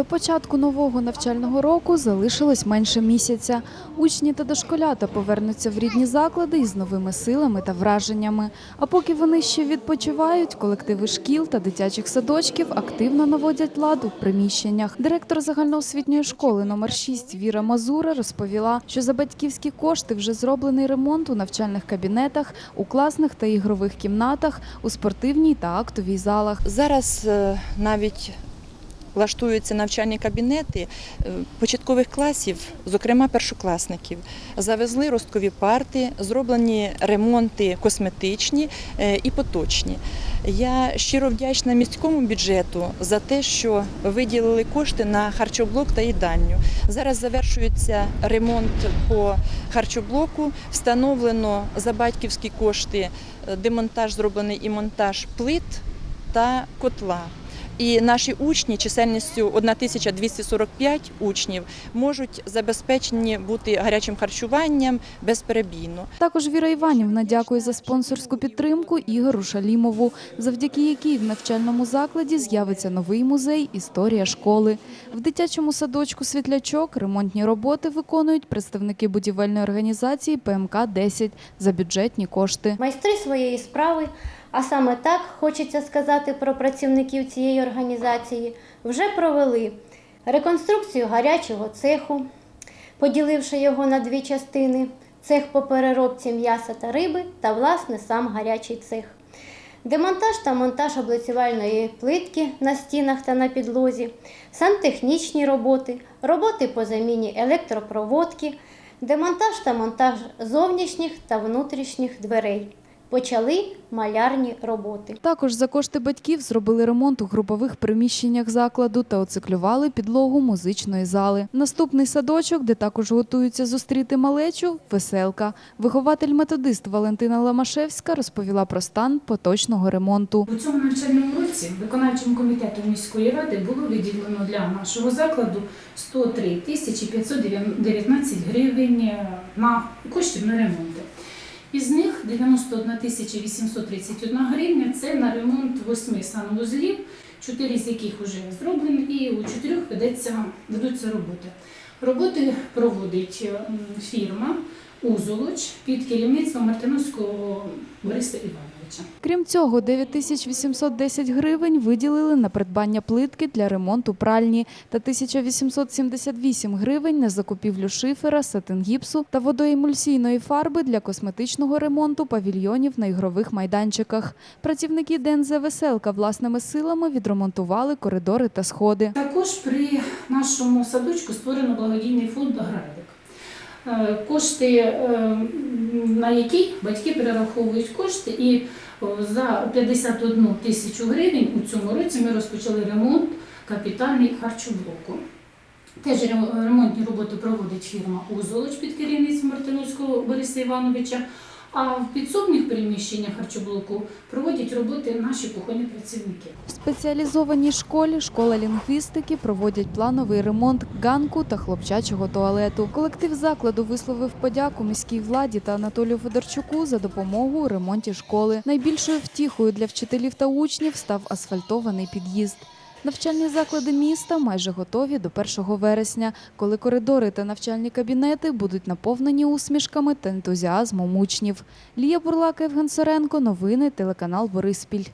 До початку нового навчального року залишилось менше місяця. Учні та дошколята повернуться в рідні заклади із новими силами та враженнями. А поки вони ще відпочивають, колективи шкіл та дитячих садочків активно наводять лад у приміщеннях. Директор загальноосвітньої школи номер 6 Віра Мазура розповіла, що за батьківські кошти вже зроблений ремонт у навчальних кабінетах, у класних та ігрових кімнатах, у спортивній та актовій залах. Зараз е, навіть влаштуються навчальні кабінети е, початкових класів, зокрема першокласників. Завезли росткові парти, зроблені ремонти косметичні е, і поточні. Я щиро вдячна міському бюджету за те, що виділили кошти на харчоблок та їдальню. Зараз завершується ремонт по харчоблоку. Встановлено за батьківські кошти е, демонтаж зроблений і монтаж плит та котла. І наші учні чисельністю 1245 учнів можуть забезпечені бути гарячим харчуванням безперебійно. Також Віра Іванівна дякує за спонсорську підтримку Ігору Шалімову, завдяки якій в навчальному закладі з'явиться новий музей Історія школи. В дитячому садочку Світлячок ремонтні роботи виконують представники будівельної організації ПМК 10 за бюджетні кошти. майстри своєї справи, а саме так хочеться сказати про працівників цієї організації, вже провели реконструкцію гарячого цеху, поділивши його на дві частини: цех по переробці м'яса та риби та власне сам гарячий цех. Демонтаж та монтаж облицювальної плитки на стінах та на підлозі, сантехнічні роботи, роботи по заміні електропроводки, демонтаж та монтаж зовнішніх та внутрішніх дверей. Почали малярні роботи. Також за кошти батьків зробили ремонт у групових приміщеннях закладу та оциклювали підлогу музичної зали. Наступний садочок, де також готуються зустріти малечу, веселка. Вихователь-методист Валентина Ламашевська розповіла про стан поточного ремонту. У цьому навчальному році виконавчим комітетом міської ради було виділено для нашого закладу 103 тисячі 519 гривень е, на коштів на ремонти. Із них 91 тисяча 831 гривня це на ремонт восьми санвузлів, чотири з яких вже зроблені, і у чотирьох ведеться, ведуться роботи. Роботи проводить е, фірма Узолоч під керівництвом Мартиновського Бориса Івановича. Крім цього, 9810 гривень виділили на придбання плитки для ремонту пральні та 1878 гривень на закупівлю шифера, сатингіпсу та водоемульсійної фарби для косметичного ремонту павільйонів на ігрових майданчиках. Працівники ДНЗ «Веселка» власними силами відремонтували коридори та сходи. Також при нашому садочку створено благодійний фонд «Градик», е, кошти, е, на який батьки перераховують кошти, і за 51 тисячу гривень у цьому році ми розпочали ремонт капітальний харчоблоку. Теж ре- ремонтні роботи проводить фірма «Узолоч» під керівництвом Мартиновського Бориса Івановича. А в підсобних приміщеннях харчоблоку проводять роботи наші кухонні працівники. В спеціалізованій школі школа лінгвістики проводять плановий ремонт ганку та хлопчачого туалету. Колектив закладу висловив подяку міській владі та Анатолію Федорчуку за допомогу у ремонті школи. Найбільшою втіхою для вчителів та учнів став асфальтований під'їзд. Навчальні заклади міста майже готові до 1 вересня, коли коридори та навчальні кабінети будуть наповнені усмішками та ентузіазмом учнів. Лія Бурлак, Євген Соренко, новини, телеканал Бориспіль.